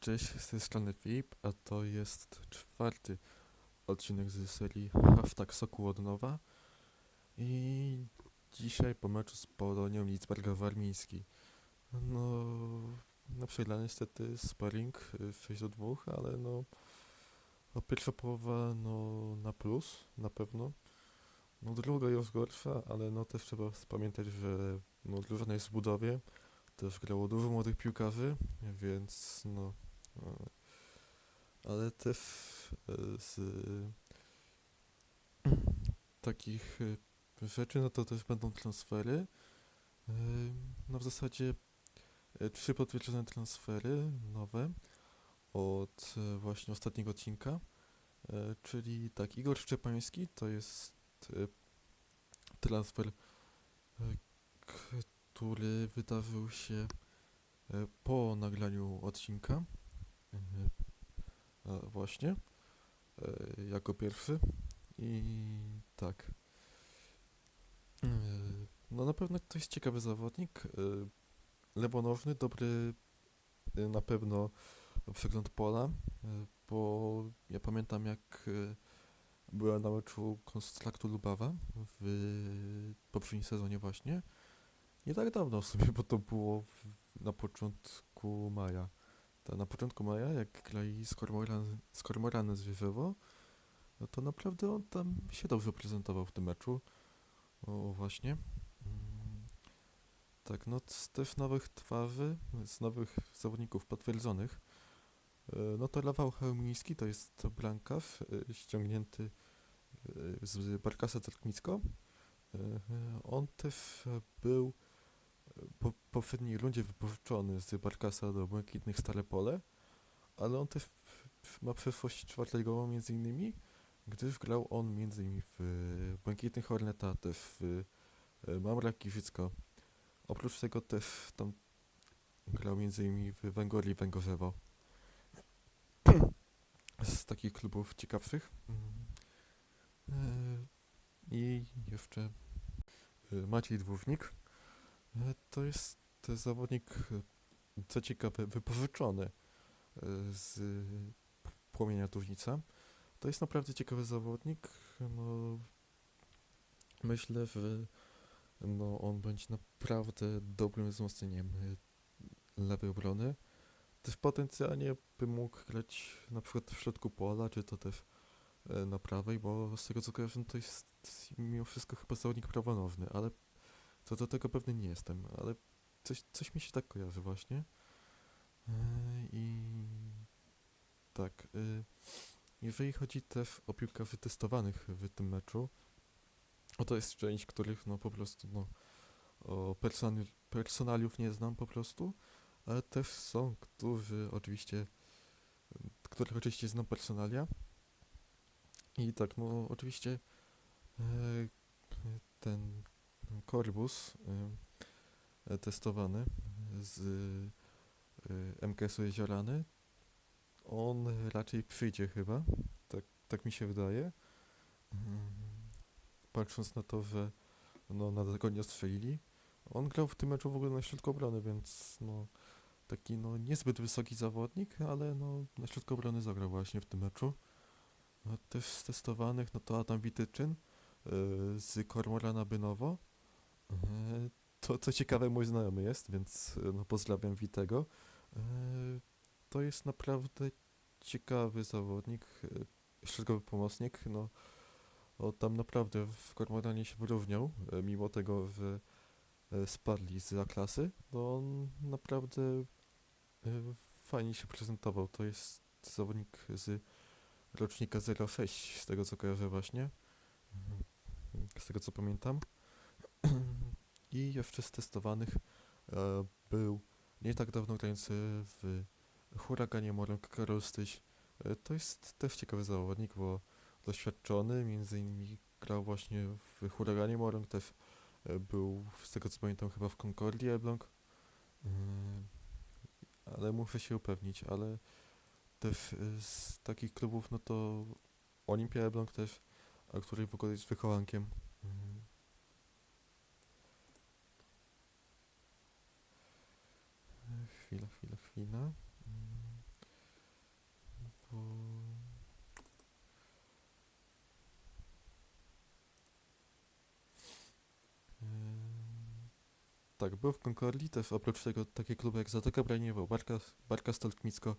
Cześć, z tej strony Filip, a to jest czwarty odcinek z serii Hashtag Soku od nowa. I dzisiaj po meczu z Polonią Lidzberga Warmiński. No, na przegrane niestety sparring y, 6 do 2, ale no, no pierwsza połowa no na plus, na pewno. No druga jest gorsza, ale no też trzeba pamiętać, że no drużyna jest w budowie. Też grało dużo młodych piłkarzy, więc no ale też z takich e, rzeczy, no to też będą transfery. E, No w zasadzie e, trzy potwierdzone transfery nowe od właśnie ostatniego odcinka. Czyli tak, Igor Szczepański to jest transfer, który wydarzył się po nagraniu odcinka. E, a właśnie. E, jako pierwszy. I tak. E, no na pewno to jest ciekawy zawodnik. E, lewonożny, dobry na pewno przegląd pola, bo ja pamiętam jak byłem na meczu Konstraktu Lubawa w poprzednim sezonie właśnie. Nie tak dawno w sumie, bo to było w, na początku maja. Na początku maja, jak grali z, z no to naprawdę on tam się dobrze prezentował w tym meczu. O, właśnie. Mm, Tak, no z też nowych twarzy, z nowych zawodników potwierdzonych, e, no to Rafał Chełmiński to jest bramkarz e, ściągnięty e, z Barkasa Cerknicko. On też był po poprzedniej rundzie wypożyczony z Barkasa do Błękitnych Stare Pole, ale on też ma przeszłość czwartego między innymi, gdyż grał on między innymi w e, Błękitnych Horneta, też w e, Mamra Giżycko. Oprócz tego też tam grał między innymi w Węgorli Węgorzewo. Z takich klubów ciekawszych. Mm. E, I jeszcze Maciej Dwównik. E, To jest zawodnik, e, co ciekawe, wypożyczony e, z Płomienia Tuwnica. To jest naprawdę ciekawy zawodnik. No, myślę, że no, on będzie naprawdę dobrym wzmocnieniem e, lewej obrony. Też potencjalnie by mógł grać na przykład w środku pola, czy to też e, na prawej, bo z tego co kojarzę, to jest mimo wszystko chyba zawodnik prawonożny, ale to do tego pewny nie jestem, ale coś, coś mi się tak kojarzy właśnie. E, I tak, e, jeżeli chodzi też o piłkarzy testowanych w tym meczu, o to jest część, których no po prostu no o personali, personaliów nie znam po prostu, ale też są, którzy oczywiście, których oczywiście znam personalia. I tak, no oczywiście e, ten Korbus e, e, testowany z e, MKS-u Jeziorany, on raczej przyjdzie chyba, tak, tak mi się wydaje. Mm, Patrząc na to, że no, na tego nie strzelili. On grał w tym meczu w ogóle na środku obrony, więc no, taki no, niezbyt wysoki zawodnik, ale no, na środku obrony zagrał właśnie w tym meczu. No, też z testowanych, no to Adam Wityczyn yy, z Kormorana Bynowo. To co ciekawe, mój znajomy jest, więc yy, no, pozdrawiam Witego. Yy, to jest naprawdę ciekawy zawodnik, yy, środkowy pomocnik, no o, tam naprawdę w Kormoranie się wyróżniał, e, mimo tego, e, spadli z A-klasy, to on naprawdę e, fajnie się prezentował. To jest zawodnik z rocznika 06, z tego co kojarzę właśnie, Mhm. z tego co pamiętam. I jeszcze z testowanych e, był nie tak dawno grający w Huraganie Morąg Karol Styś. E, To jest też ciekawy zawodnik, bo doświadczony, między innymi grał właśnie w Huraganie Morąg, też e, był, z tego co pamiętam, chyba w Concordii Elbląg. Yy, ale muszę się upewnić, ale też e, z takich klubów, no to Olimpia Elbląg też, a który w ogóle jest wychowankiem. Yy. chwila, chwila, chwila. Bo... Tak, był w Konkorlitew, oprócz tego takie kluby jak Zatoka Braniewo, Barka, Barka Stolkmicko,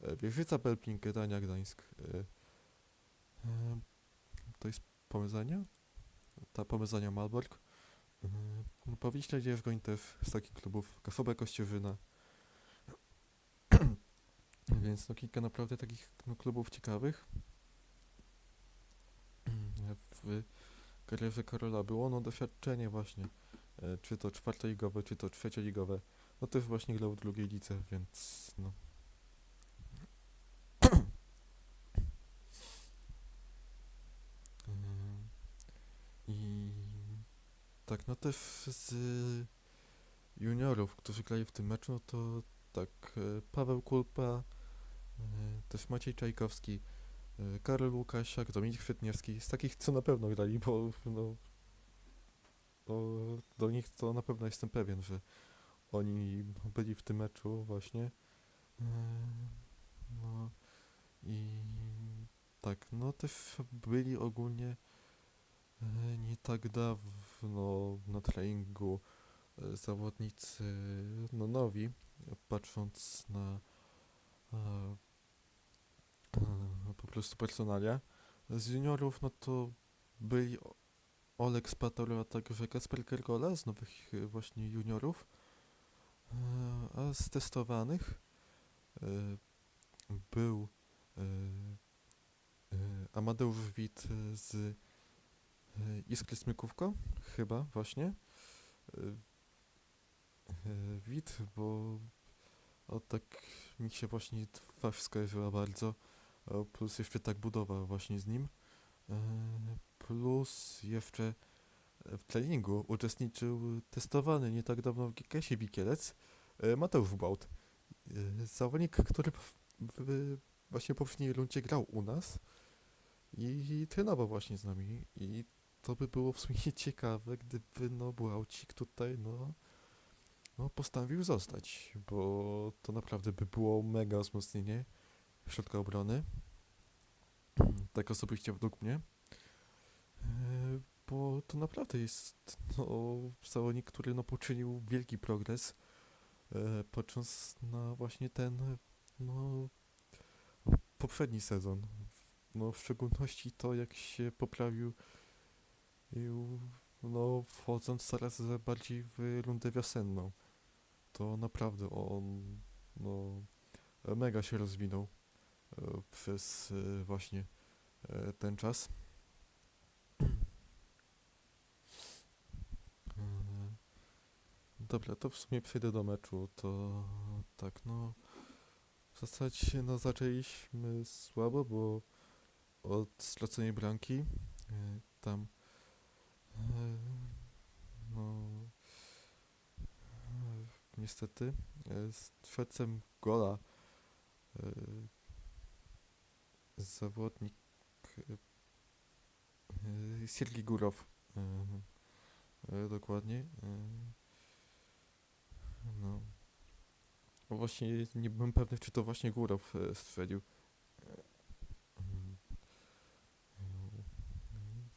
e, Wiewica Belpin, Gdania, Gdańsk. E, e, to jest pomyzania? Ta pomyzania Malbork. No, Powiśle, Dzierżgoń, Tew, z takich klubów, Kasoba Kościerzyna, więc no kilka naprawdę takich no, klubów ciekawych. W karierze Karola było no doświadczenie właśnie, e, czy to czwartoligowe, czy to trzecioligowe. No też właśnie grał w drugiej lidze, więc no. Ym, I tak, no też z juniorów, którzy grali w tym meczu, no to tak, e, Paweł Kulpa, e, też Maciej Czajkowski, e, Karol Łukasiak, Dominik Chwytniewski, z takich co na pewno grali, bo no, bo do nich to na pewno jestem pewien, że oni byli w tym meczu właśnie. E, No i tak, no też byli ogólnie e, nie tak dawno na treningu e, zawodnicy no nowi, patrząc na e, e, po prostu personalia. Z juniorów, no to byli O- Oleg Spator, a także Kasper Kergola z nowych e, właśnie juniorów. E, A z testowanych e, był Amadeusz Wit z Iskry Smykówko, chyba właśnie. Wit, bo o tak mi się właśnie twarz skojarzyła bardzo. Plus jeszcze tak budowa właśnie z nim. E, Plus jeszcze w treningu uczestniczył testowany nie tak dawno w GKS-ie Wikielec e, Mateusz Bałt. E, Zawodnik, który w, właśnie po poprzedniej rundzie grał u nas i trenował właśnie z nami. I to by było w sumie ciekawe, gdyby no Błaucik tutaj no, no postanowił zostać, bo to naprawdę by było mega wzmocnienie środka obrony. Tak osobiście według mnie. E, Bo to naprawdę jest no, zawodnik, który no, poczynił wielki progres, e, patrząc na właśnie ten no, poprzedni sezon. No, w szczególności to, jak się poprawił ił, no, wchodząc coraz bardziej w rundę wiosenną. To naprawdę on no, mega się rozwinął przez właśnie e, ten czas. E, Dobra, to w sumie przejdę do meczu. To tak, no. W zasadzie no, zaczęliśmy słabo, bo od straconej bramki e, tam no niestety z gola zawodnik e, Siergiej Górow. E, e, dokładnie. E, no. Właśnie nie byłem pewny czy to właśnie Górow e, e,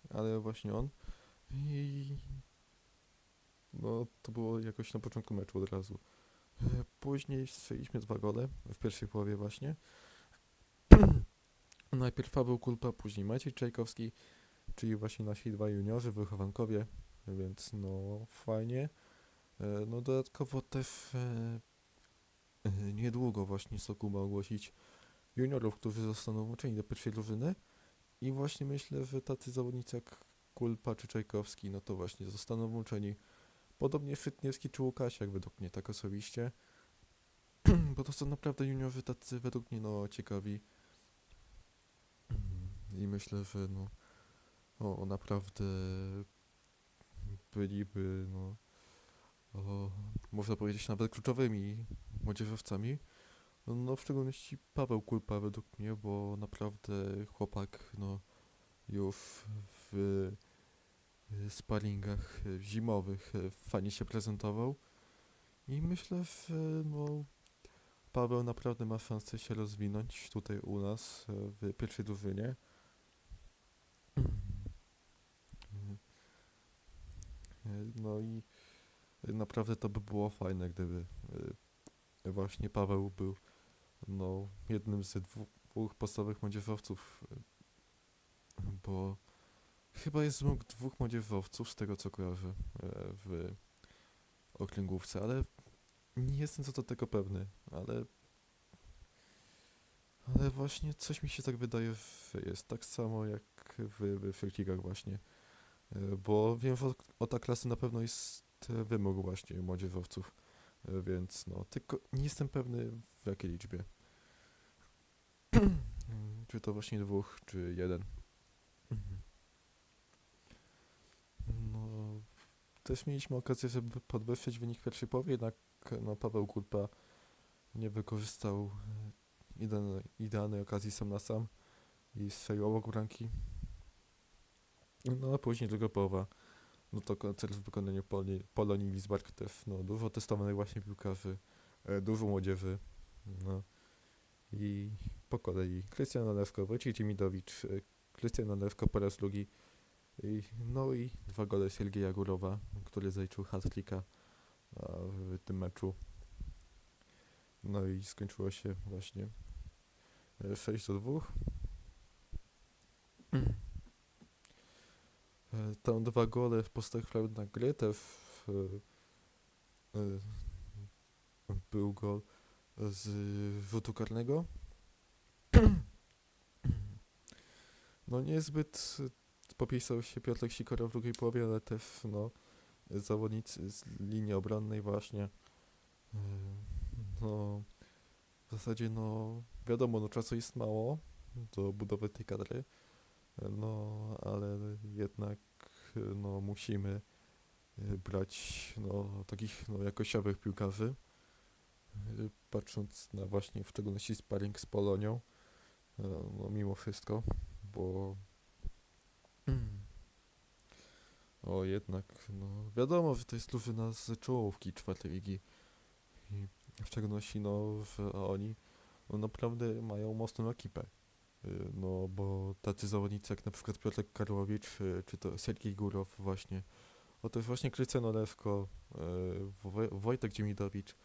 ale właśnie on. I no to było jakoś na początku meczu od razu. Później strzeliliśmy dwa gole w pierwszej połowie właśnie Najpierw Paweł Kulpa, później Maciej Czajkowski, czyli właśnie nasi dwa juniorzy, wychowankowie, więc no fajnie. E, No dodatkowo też e, e, niedługo właśnie Sokół ma ogłosić juniorów, którzy zostaną włączeni do pierwszej drużyny i właśnie myślę, że tacy zawodnicy jak Kulpa czy Czajkowski, no to właśnie zostaną włączeni. Podobnie Szytniewski czy Łukasiak według mnie, tak osobiście. Bo to są naprawdę juniorzy tacy według mnie no ciekawi. I myślę, że no o, naprawdę byliby no o, można powiedzieć nawet kluczowymi młodzieżowcami. No w szczególności Paweł Kulpa według mnie, bo naprawdę chłopak no już w sparingach zimowych fajnie się prezentował i myślę, że no Paweł naprawdę ma szansę się rozwinąć tutaj u nas w pierwszej drużynie. No i naprawdę to by było fajne, gdyby y, właśnie Paweł był no, jednym z dwóch podstawowych młodzieżowców, bo chyba jest mógł dwóch młodzieżowców, z tego co kojarzę, y, w okręgówce, ale nie jestem co do tego pewny, ale ale właśnie coś mi się tak wydaje, że jest tak samo jak w, w Felkigach właśnie. E, Bo wiem, od- od ta klasy na pewno jest e, wymóg właśnie młodzieżowców, e, więc no, tylko nie jestem pewny w jakiej liczbie. Czy to właśnie dwóch, czy jeden. Mhm. No, też mieliśmy okazję, żeby podwyższyć wynik pierwszej połowy, jednak no, Paweł Kulpa nie wykorzystał idealnej, idealnej okazji sam na sam i strzelił obok bramki. No a później druga połowa, no to koncert w wykonaniu Poli, Polonii Lisbark też, no dużo testowanych właśnie piłkarzy, e, dużo młodzieży, no i po kolei Krystian Nalewko, Wojciech Dziemidowicz, e, Krystian Nalewko po raz drugi, i, no i dwa gole Siergieja Górowa, który zaliczył a, w tym meczu. No i skończyło się właśnie e, 6 do 2. Tam dwa gole w postach na gry też e, e, był gol z rzutu karnego. No niezbyt e, popisał się Piotrek Sikora w drugiej połowie, ale też no zawodnicy z linii obronnej właśnie e, no w zasadzie no wiadomo, no czasu jest mało do budowy tej kadry, no ale jednak no musimy e, brać no takich no jakościowych piłkarzy, e, patrząc na właśnie w szczególności sparring z Polonią, e, no mimo wszystko, bo o jednak no wiadomo, że to jest drużyna z czołówki czwartej ligi i w szczególności no że oni no, naprawdę mają mocną ekipę. No, bo tacy zawodnicy jak na przykład Piotrek Karłowicz, y, czy to Sergiej Górow właśnie, o to jest właśnie Krystian Olewko, y, Woj- Wojtek Dziemidowicz,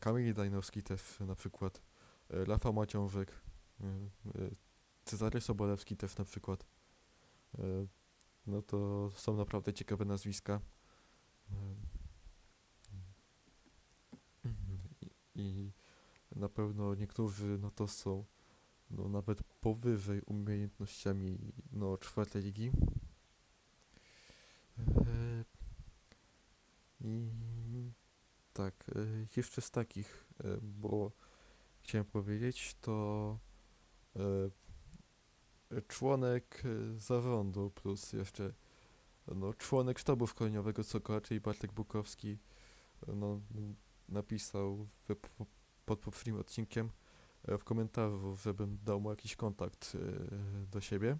Kamil Dajnowski też na przykład, Rafał Maciążek, Cezary Sobolewski też na przykład. No to są naprawdę ciekawe nazwiska. I na pewno niektórzy no to są no nawet powyżej umiejętnościami no czwartej ligi. E, I tak, e, jeszcze z takich, e, bo chciałem powiedzieć, to członek zarządu plus jeszcze no, członek sztabu szkoleniowego Sokoła, czyli Bartek Bukowski, no, napisał w, po- pod poprzednim odcinkiem w komentarzu, żebym dał mu jakiś kontakt e, do siebie.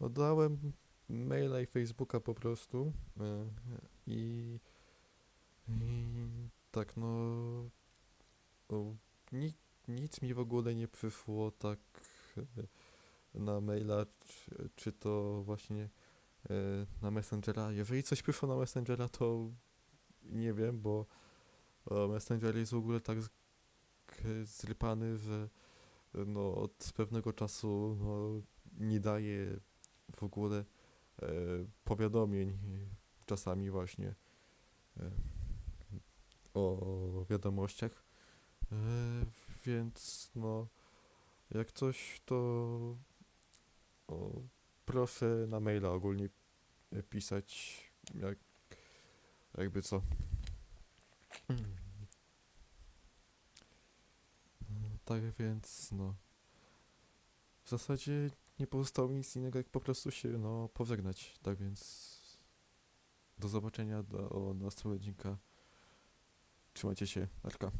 No, dałem maila i Facebooka po prostu e, i, i tak no o, ni, nic mi w ogóle nie przyszło tak e, na maila, czy, czy to właśnie e, na Messengera. Jeżeli coś przyszło na Messengera, to nie wiem, bo e, Messenger jest w ogóle tak zrypany, że no, od pewnego czasu no, nie daje w ogóle e, powiadomień czasami właśnie e, o wiadomościach. E, więc no, jak coś, to o, proszę na maila ogólnie pisać, jak, jakby co. Tak więc, no. W zasadzie nie pozostało mi nic innego, jak po prostu się, no, pożegnać. Tak więc, do zobaczenia do następnego odcinka. Trzymajcie się, Arka.